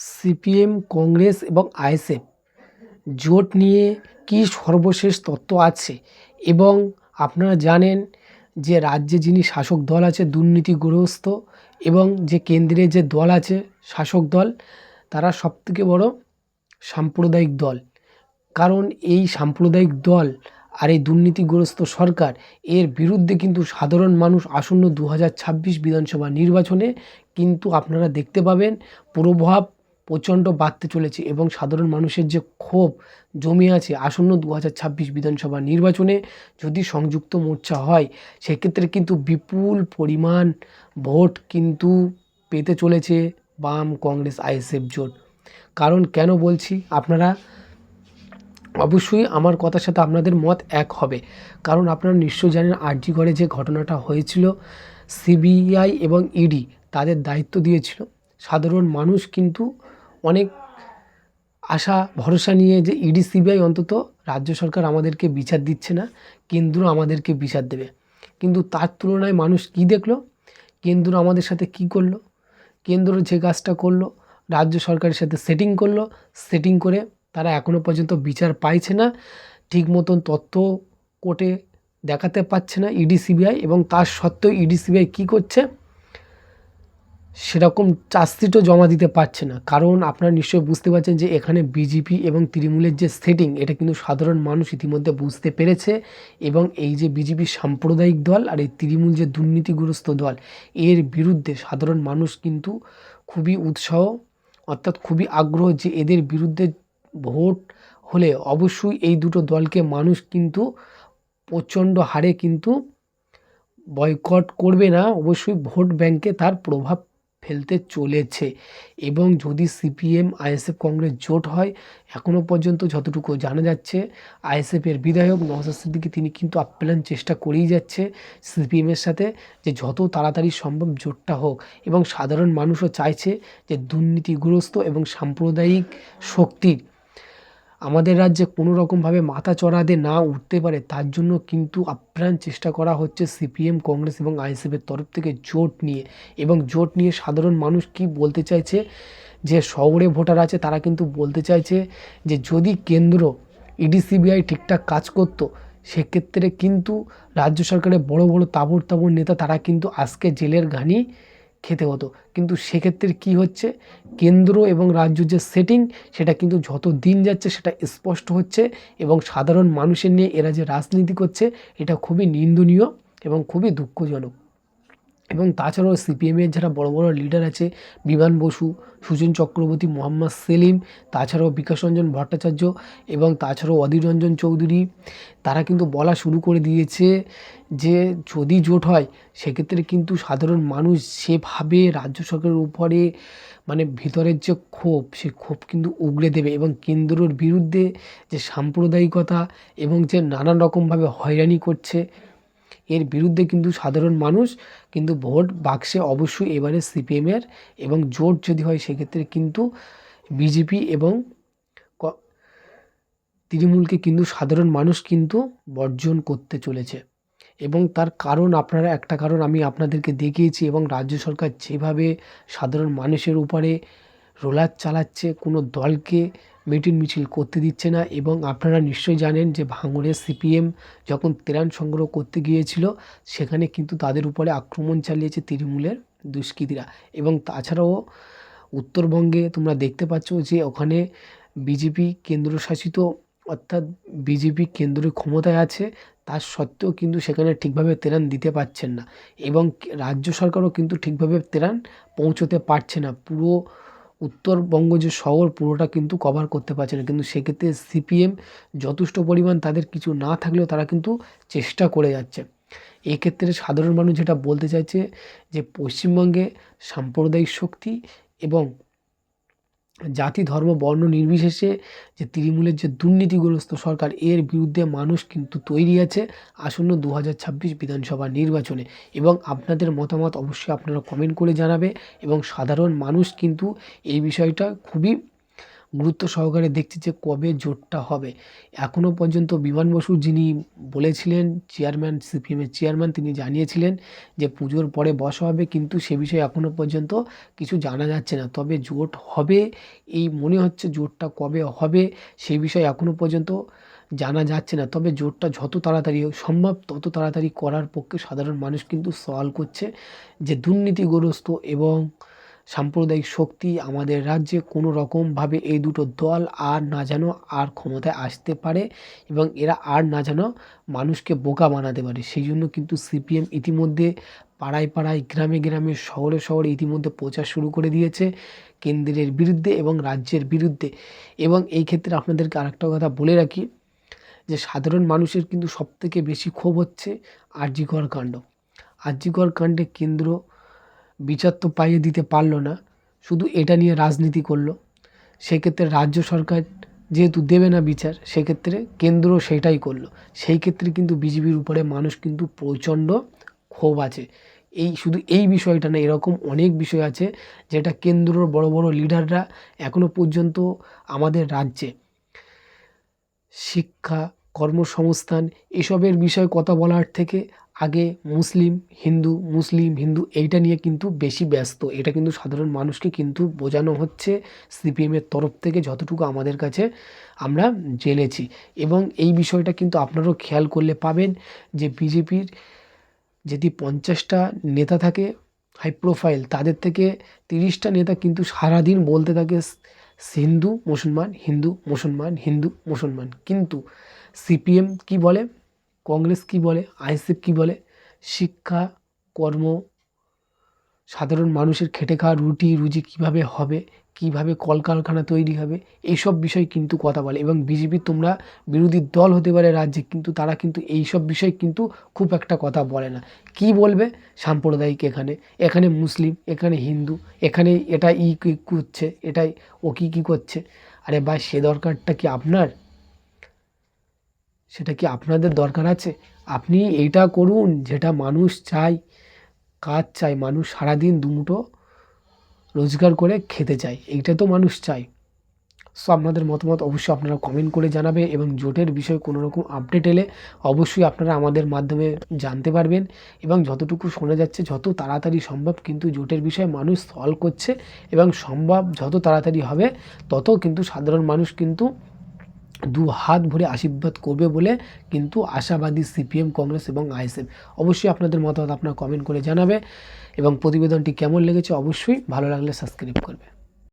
CPM, Congress এবং ISF. জোট নিয়ে কী সর্বশেষ তত্ত্ব আছে? এবং আপনারা জানেন যে রাজ্যে যিনি শাসক দল আছে, দুর্নীতিগ্রস্ত, এবং যে কেন্দ্রে যে দল আছে, শাসক দল, তারা সবথেকে বড় সাম্প্রদায়িক দল। কারণ এই সাম্প্রদায়িক দল আর এই দুর্নীতিগ্রস্ত সরকার, এর বিরুদ্ধে কিন্তু সাধারণ মানুষ আসন্ন দু হাজার ছাব্বিশ বিধানসভা নির্বাচনে কিন্তু আপনারা দেখতে পাবেন প্রভাব প্রচণ্ড বাড়তে চলেছে এবং সাধারণ মানুষের যে ক্ষোভ জমে আছে আসন্ন দু হাজার ছাব্বিশ বিধানসভা নির্বাচনে যদি সংযুক্ত মোর্চা হয়, সেক্ষেত্রে কিন্তু বিপুল পরিমাণ ভোট কিন্তু পেতে চলেছে বাম কংগ্রেস আইএসএফ জোট। কারণ কেন বলছি? আপনারা অবশ্যই আমার কথার সাথে আপনাদের মত এক হবে। কারণ আপনারা নিশ্চয়ই জানেন আরজি ঘরে যে ঘটনাটা হয়েছিল, সিবিআই এবং ইডি তাদের দায়িত্ব দিয়েছিল। সাধারণ মানুষ কিন্তু অনেক আশা, ভরসা নিয়ে যে ইডি সিবিআই অন্তত রাজ্য সরকার আমাদেরকে বিচার দিচ্ছে না, কেন্দ্র আমাদেরকে বিচার দেবে। কিন্তু তার তুলনায় মানুষ কী দেখল? কেন্দ্র আমাদের সাথে কী করল? কেন্দ্র যে কাজটা করল, রাজ্য সরকারের সাথে সেটিং করল সেটিং করে তারা এখনও পর্যন্ত বিচার পাইছে না, ঠিক মতন তথ্য কোর্টে দেখাতে পারছে না ইডি সিবিআই এবং তার সত্ত্বেও ইডি সিবিআই কী করছে? সেরকম চার্জশিটও জমা দিতে পারছে না। কারণ আপনারা নিশ্চয়ই বুঝতে পারছেন যে এখানে বিজেপি এবং তৃণমূলের যে সেটিং এটা কিন্তু সাধারণ মানুষ ইতিমধ্যে বুঝতে পেরেছে এবং এই যে বিজেপি সাম্প্রদায়িক দল আর এই তৃণমূল যে দুর্নীতিগ্রস্ত দল, এর বিরুদ্ধে সাধারণ মানুষ কিন্তু খুবই উৎসাহ, অর্থাৎ খুবই আগ্রহ যে এদের বিরুদ্ধে ভোট হলে অবশ্যই এই দুটো দলকে মানুষ কিন্তু প্রচণ্ড হারে কিন্তু বয়কট করবে না। অবশ্যই ভোট ব্যাংকে তার প্রভাব ফেলতে চলেছে। এবং যদি সিপিএম, আইএসএফ কংগ্রেস জোট হয় এখনও পর্যন্ত যতটুকু জানা যাচ্ছে আইএসএফের বিধায়ক নওয়াজ সিদ্দিকি তিনি কিন্তু আপ্যায়ন চেষ্টা করেই যাচ্ছে সিপিএমের সাথে যে যত তাড়াতাড়ি সম্ভব জোটটা হোক। এবং সাধারণ মানুষও চাইছে যে দুর্নীতিগ্রস্ত এবং সাম্প্রদায়িক শক্তির আমাদের রাজ্যে কোনো রকমভাবে মাথা চড়াতে না উঠতে পারে, তার জন্য কিন্তু আপ্রাণ চেষ্টা করা হচ্ছে সিপিএম, কংগ্রেস এবং আইএসএফের তরফ থেকে জোট নিয়ে। এবং জোট নিয়ে সাধারণ মানুষ কি বলতে চাইছে? যে শহরে ভোটার আছে, তারা কিন্তু বলতে চাইছে যে যদি কেন্দ্র ইডি সিবিআই ঠিকঠাক কাজ করতো, সেক্ষেত্রে কিন্তু রাজ্য সরকারের বড় বড় তাবড় তাবড় নেতা তারা কিন্তু আজকে জেলের ঘানি খেতে হতো। কিন্তু সেক্ষেত্রে কি হচ্ছে? কেন্দ্র এবং রাজ্য যে সেটিং সেটা কিন্তু যত দিন যাচ্ছে সেটা স্পষ্ট হচ্ছে এবং সাধারণ মানুষের নিয়ে এরা যে রাজনীতি করছে, এটা খুবই নিন্দনীয় এবং খুবই দুঃখজনক। এবং তাছাড়াও সিপিএমের যারা বড় বড় লিডার আছে, বিমান বসু, সুজন চক্রবর্তী, মোহাম্মদ সেলিম, তাছাড়াও বিকাশ রঞ্জন ভট্টাচার্য এবং তাছাড়াও অধীর রঞ্জন চৌধুরী, তারা কিন্তু বলা শুরু করে দিয়েছে যে যদি জোট হয়, সেক্ষেত্রে কিন্তু সাধারণ মানুষ যেভাবে রাজ্য সরকারের উপরে মানে ভিতরের যে ক্ষোভ, সে ক্ষোভ কিন্তু উগড়ে দেবে এবং কেন্দ্রর বিরুদ্ধে যে সাম্প্রদায়িকতা এবং যে নানান রকমভাবে হয়রানি করছে এর বিরুদ্ধে কিন্তু সাধারণ মানুষ কিন্তু ভোট বাক্সে অবশ্যই এবারে সিপিএমের এবং জোট যদি হয় সেক্ষেত্রে কিন্তু বিজেপি এবং তৃণমূলকে কিন্তু সাধারণ মানুষ কিন্তু বর্জন করতে চলেছে। এবং তার কারণ আপনারা, একটা কারণ আমি আপনাদেরকে দেখিয়েছি এবং রাজ্য সরকার যেভাবে সাধারণ মানুষের উপরে রোলার চালাচ্ছে, কোনো দলকে মিটিং মিছিল করতে দিচ্ছে না এবং আপনারা নিশ্চয়ই জানেন যে ভাঙড়ের সিপিএম যখন ত্রাণ সংগ্রহ করতে গিয়েছিল, সেখানে কিন্তু তাদের উপরে আক্রমণ চালিয়েছে তৃণমূলের দুষ্কৃতীরা। এবং তাছাড়াও উত্তরবঙ্গে তোমরা দেখতে পাচ্ছ যে ওখানে বিজেপি কেন্দ্রশাসিত, অর্থাৎ বিজেপি কেন্দ্রে ক্ষমতায় আছে, তার সত্ত্বেও কিন্তু সেখানে ঠিকভাবে ত্রাণ দিতে পারছেন না। এবং রাজ্য সরকারও কিন্তু ঠিকভাবে ত্রাণ পৌঁছতে পারছে না। পুরো উত্তরবঙ্গ যে শহর পুরোটা কিন্তু কভার করতে পারছে না। কিন্তু সেক্ষেত্রে সিপিএম যথেষ্ট পরিমাণ তাদের কিছু না থাকলেও তারা কিন্তু চেষ্টা করে যাচ্ছে। এক্ষেত্রে সাধারণ মানুষ যেটা বলতে চাইছে যে পশ্চিমবঙ্গে সাম্প্রদায়িক শক্তি এবং জাতি, ধর্ম, বর্ণ নির্বিশেষে যে তৃণমূলের যে দুর্নীতিগ্রস্ত সরকার, এর বিরুদ্ধে মানুষ কিন্তু তৈরি আছে আসন্ন দু হাজার ছাব্বিশ বিধানসভা নির্বাচনে। এবং আপনাদের মতামত অবশ্যই আপনারা কমেন্ট করে জানাবে এবং সাধারণ মানুষ কিন্তু এই বিষয়টা খুবই গুরুত্ব সহকারে দেখছে যে কবে জোটটা হবে। এখনও পর্যন্ত বিমান বসু যিনি বলেছিলেন চেয়ারম্যান, সিপিএমের চেয়ারম্যান, তিনি জানিয়েছিলেন যে পুজোর পরে বসা হবে, কিন্তু সে বিষয়ে এখনও পর্যন্ত কিছু জানা যাচ্ছে না। তবে জোট হবে, এই মনে হচ্ছে জোটটা কবে হবে সেই বিষয়ে এখনও পর্যন্ত জানা যাচ্ছে না। তবে জোটটা যত তাড়াতাড়ি সম্ভব তত তাড়াতাড়ি করার পক্ষে সাধারণ মানুষ কিন্তু সওয়াল করছে যে দুর্নীতিগ্রস্ত এবং সাম্প্রদায়িক শক্তি আমাদের রাজ্যে কোনো রকমভাবে এই দুটো দল আর না যেন আর ক্ষমতায় আসতে পারে এবং এরা আর না যেন মানুষকে বোকা বানাতে পারে। সেই জন্য কিন্তু সিপিএম ইতিমধ্যে পাড়ায় পাড়ায়, গ্রামে গ্রামে, শহরে শহরে ইতিমধ্যে প্রচার শুরু করে দিয়েছে কেন্দ্রের বিরুদ্ধে এবং রাজ্যের বিরুদ্ধে। এবং এই ক্ষেত্রে আপনাদেরকে আরেকটা কথা বলে রাখি যে সাধারণ মানুষের কিন্তু সবথেকে বেশি ক্ষোভ হচ্ছে আরজিকর কাণ্ড। আরজিকর কাণ্ডে কেন্দ্র বিচার তো পাইয়ে দিতে পারল না, শুধু এটা নিয়ে রাজনীতি করল। সেক্ষেত্রে রাজ্য সরকার যেহেতু দেবে না বিচার, সেক্ষেত্রে কেন্দ্র সেটাই করল। সেই ক্ষেত্রে কিন্তু বিজেপির উপরে মানুষ কিন্তু প্রচণ্ড ক্ষোভ আছে। এই শুধু এই বিষয়টা না, এরকম অনেক বিষয় আছে যেটা কেন্দ্রর বড় বড় লিডাররা এখনও পর্যন্ত আমাদের রাজ্যে শিক্ষা, কর্মসংস্থান, এসবের বিষয়ে কথা বলার থেকে আগে মুসলিম, হিন্দু মুসলিম, হিন্দু এইটা নিয়ে কিন্তু বেশি ব্যস্ত। এটা কিন্তু সাধারণ মানুষকে কিন্তু বোঝানো হচ্ছে সিপিএমের তরফ থেকে যতটুকু আমাদের কাছে আমরা জেনেছি। এবং এই বিষয়টা কিন্তু আপনারাও খেয়াল করলে পাবেন যে বিজেপির যদি পঞ্চাশটা নেতা থাকে হাই প্রোফাইল তাদের থেকে তিরিশটা নেতা কিন্তু সারাদিন বলতে থাকে হিন্দু মুসলমান হিন্দু মুসলমান হিন্দু মুসলমান। কিন্তু সিপিএম কি বলে? কংগ্রেস কি বলে? আইএসএফ কি বলে? শিক্ষা, কর্ম, সাধারণ মানুষের খেটে খাওয়া রুটি, রুজি কীভাবে হবে? কীভাবে কলকারখানা তৈরি হবে? এইসব বিষয় কিন্তু কথা বলে এবং বিজেপি তোমরা বিরোধী দল হতে পারে রাজ্যে, কিন্তু তারা কিন্তু এইসব বিষয় কিন্তু খুব একটা কথা বলে না। কি বলবে সাম্প্রদায়িক এখানে? এখানে মুসলিম, এখানে হিন্দু, এখানে এটা ই করছে? এটাই ও কী কী করছে? আরে ভাই, সে দরকারটা কি আপনার? সেটা কি আপনাদের দরকার আছে? আপনি এইটা করুন, যেটা মানুষ চায়, কাজ চায়, মানুষ সারাদিন দুমুঠো রোজগার করে খেতে চায়, এইটা তো মানুষ চায়। সো আপনাদের মতামত অবশ্যই আপনারা কমেন্ট করে জানাবে এবং জোটের বিষয়ে কোনো রকম আপডেট এলে অবশ্যই আপনারা আমাদের মাধ্যমে জানতে পারবেন এবং যতটুকু শোনা যাচ্ছে, যত তাড়াতাড়ি সম্ভব কিন্তু জোটের বিষয়ে মানুষ সলভ করছে এবং সম্ভব যত তাড়াতাড়ি হবে, তত কিন্তু সাধারণ মানুষ কিন্তু দু হাত ভরে আশীর্বাদ করবে বলে কিন্তু আশাবাদী সিপিএম, কংগ্রেস এবং আইএসএফ। অবশ্যই আপনাদের মতামত আপনার কমেন্ট করে জানাবে এবং প্রতিবেদনটি কেমন লেগেছে অবশ্যই ভালো লাগলে সাবস্ক্রাইব করবে।